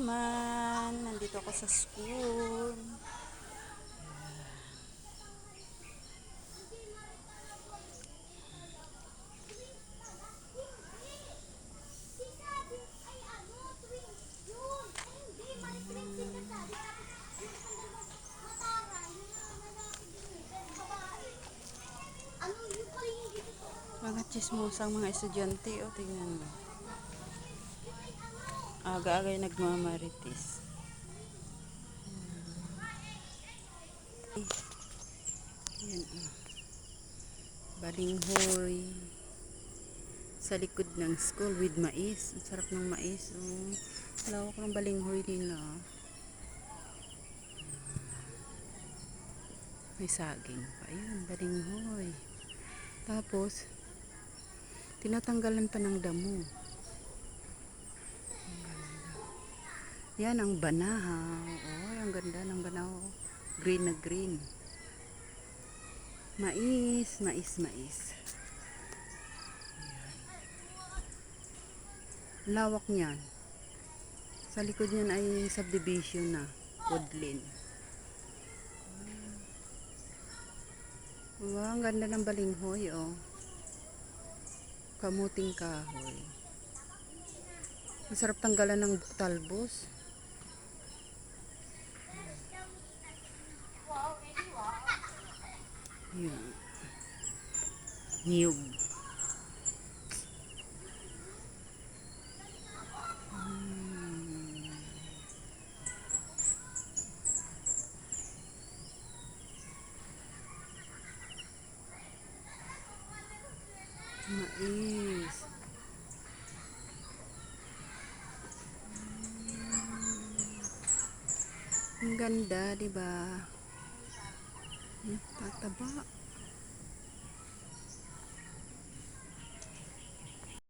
naman. Nandito ako sa school. Mga chismosang mga estudyante. O, tingnan mo. Aga-aga yung nagmamarites. Yan, ah. Balinghoy. Sa likod ng school with mais. Ang sarap ng mais. Oh. Lawak ng balinghoy nila. May saging pa. Ayun, balinghoy. Tapos, tinatanggalan pa ng damo. Yan ang banahaw. Oh, ang ganda ng banahaw. Green na green. Mais, mais, mais. Ayan. Lawak niyan. Sa likod niyan ay subdivision na. Woodland. Wow, ang ganda ng balinghoy, oh. Kamuting kahoy. Masarap tanggalan ng talbos. Yan. Niyog. Mm. Mais. Ang ganda, di ba? Hmm, Tataba.